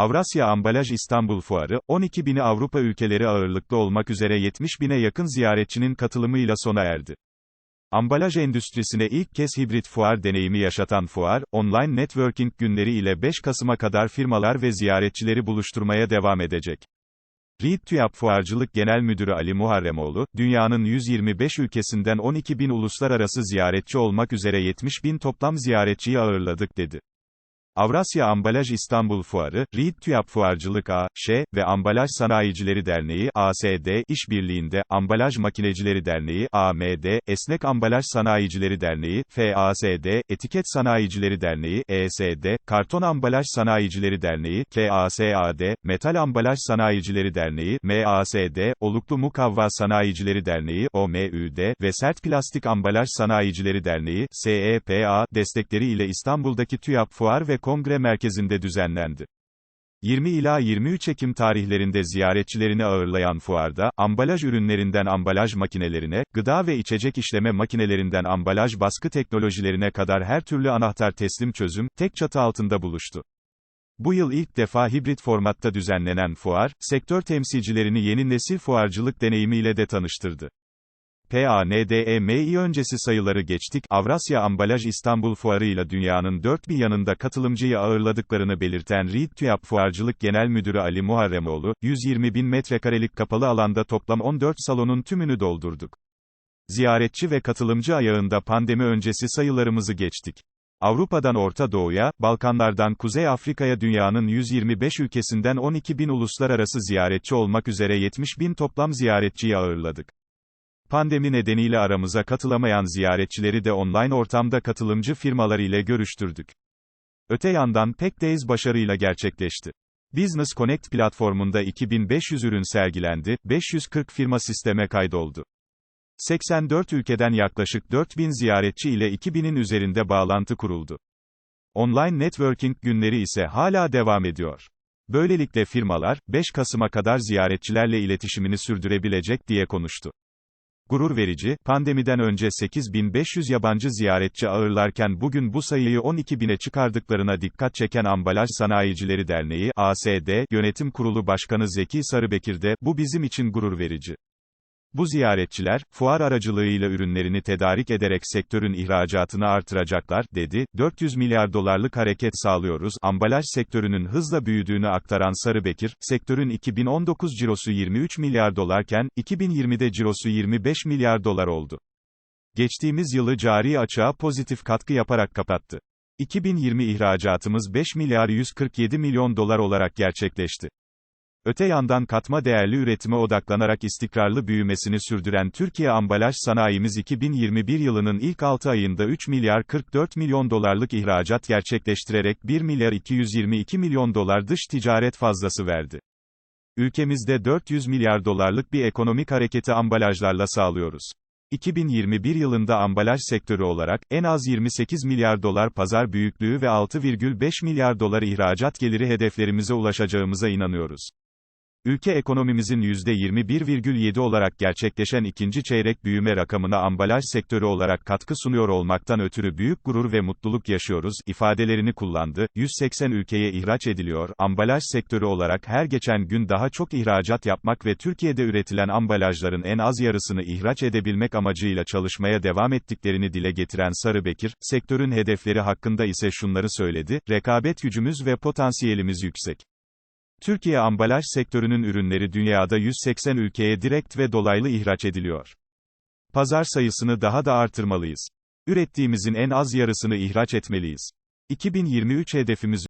Avrasya Ambalaj İstanbul Fuarı, 12 bini Avrupa ülkeleri ağırlıklı olmak üzere 70 bine yakın ziyaretçinin katılımıyla sona erdi. Ambalaj endüstrisine ilk kez hibrit fuar deneyimi yaşatan fuar, online networking günleri ile 5 Kasım'a kadar firmalar ve ziyaretçileri buluşturmaya devam edecek. Reed TÜYAP Fuarcılık Genel Müdürü Ali Muharremoğlu, dünyanın 125 ülkesinden 12 bin uluslararası ziyaretçi olmak üzere 70 bin toplam ziyaretçiyi ağırladık dedi. Avrasya Ambalaj İstanbul Fuarı, Reed TÜYAP Fuarcılık A.Ş. ve Ambalaj Sanayicileri Derneği ASD işbirliğinde, Ambalaj Makinecileri Derneği AMD, Esnek Ambalaj Sanayicileri Derneği FASD, Etiket Sanayicileri Derneği ESD, Karton Ambalaj Sanayicileri Derneği KASAD, Metal Ambalaj Sanayicileri Derneği MASD, Oluklu Mukavva Sanayicileri Derneği OMÜD ve Sert Plastik Ambalaj Sanayicileri Derneği SEPA destekleri ile İstanbul'daki TÜYAP Fuar ve Kongre Merkezi'nde düzenlendi. 20 ila 23 Ekim tarihlerinde ziyaretçilerini ağırlayan fuarda, ambalaj ürünlerinden ambalaj makinelerine, gıda ve içecek işleme makinelerinden ambalaj baskı teknolojilerine kadar her türlü anahtar teslim çözüm, tek çatı altında buluştu. Bu yıl ilk defa hibrit formatta düzenlenen fuar, sektör temsilcilerini yeni nesil fuarcılık deneyimiyle de tanıştırdı. PANDEMI öncesi sayıları geçtik, Avrasya Ambalaj İstanbul Fuarı ile dünyanın dört bir yanında katılımcıyı ağırladıklarını belirten Reed TÜYAP Fuarcılık Genel Müdürü Ali Muharremoğlu, 120 bin metrekarelik kapalı alanda toplam 14 salonun tümünü doldurduk. Ziyaretçi ve katılımcı ayağında pandemi öncesi sayılarımızı geçtik. Avrupa'dan Orta Doğu'ya, Balkanlardan Kuzey Afrika'ya dünyanın 125 ülkesinden 12 bin uluslararası ziyaretçi olmak üzere 70 bin toplam ziyaretçiyi ağırladık. Pandemi nedeniyle aramıza katılamayan ziyaretçileri de online ortamda katılımcı firmalar ile görüştürdük. Öte yandan Pack Days başarıyla gerçekleşti. Business Connect platformunda 2500 ürün sergilendi, 540 firma sisteme kaydoldu. 84 ülkeden yaklaşık 4000 ziyaretçi ile 2000'in üzerinde bağlantı kuruldu. Online networking günleri ise hala devam ediyor. Böylelikle firmalar, 5 Kasım'a kadar ziyaretçilerle iletişimini sürdürebilecek diye konuştu. Gurur verici, pandemiden önce 8500 yabancı ziyaretçi ağırlarken bugün bu sayıyı 12.000'e çıkardıklarına dikkat çeken Ambalaj Sanayicileri Derneği ASD Yönetim Kurulu Başkanı Zeki Sarıbekir de, bu bizim için gurur verici. Bu ziyaretçiler, fuar aracılığıyla ürünlerini tedarik ederek sektörün ihracatını artıracaklar, dedi. 400 milyar dolarlık hareket sağlıyoruz. Ambalaj sektörünün hızla büyüdüğünü aktaran Sarıbekir, sektörün 2019 cirosu 23 milyar dolarken, 2020'de cirosu 25 milyar dolar oldu. Geçtiğimiz yılı cari açığa pozitif katkı yaparak kapattı. 2020 ihracatımız 5 milyar 147 milyon dolar olarak gerçekleşti. Öte yandan katma değerli üretime odaklanarak istikrarlı büyümesini sürdüren Türkiye ambalaj sanayimiz 2021 yılının ilk 6 ayında 3 milyar 44 milyon dolarlık ihracat gerçekleştirerek 1 milyar 222 milyon dolar dış ticaret fazlası verdi. Ülkemizde 400 milyar dolarlık bir ekonomik hareketi ambalajlarla sağlıyoruz. 2021 yılında ambalaj sektörü olarak, en az 28 milyar dolar pazar büyüklüğü ve 6,5 milyar dolar ihracat geliri hedeflerimize ulaşacağımıza inanıyoruz. Ülke ekonomimizin %21,7 olarak gerçekleşen ikinci çeyrek büyüme rakamına ambalaj sektörü olarak katkı sunuyor olmaktan ötürü büyük gurur ve mutluluk yaşıyoruz, ifadelerini kullandı. 180 ülkeye ihraç ediliyor. Ambalaj sektörü olarak her geçen gün daha çok ihracat yapmak ve Türkiye'de üretilen ambalajların en az yarısını ihraç edebilmek amacıyla çalışmaya devam ettiklerini dile getiren Sarıbekir, sektörün hedefleri hakkında ise şunları söyledi, rekabet gücümüz ve potansiyelimiz yüksek. Türkiye ambalaj sektörünün ürünleri dünyada 180 ülkeye direkt ve dolaylı ihraç ediliyor. Pazar sayısını daha da artırmalıyız. Ürettiğimizin en az yarısını ihraç etmeliyiz. 2023 hedefimiz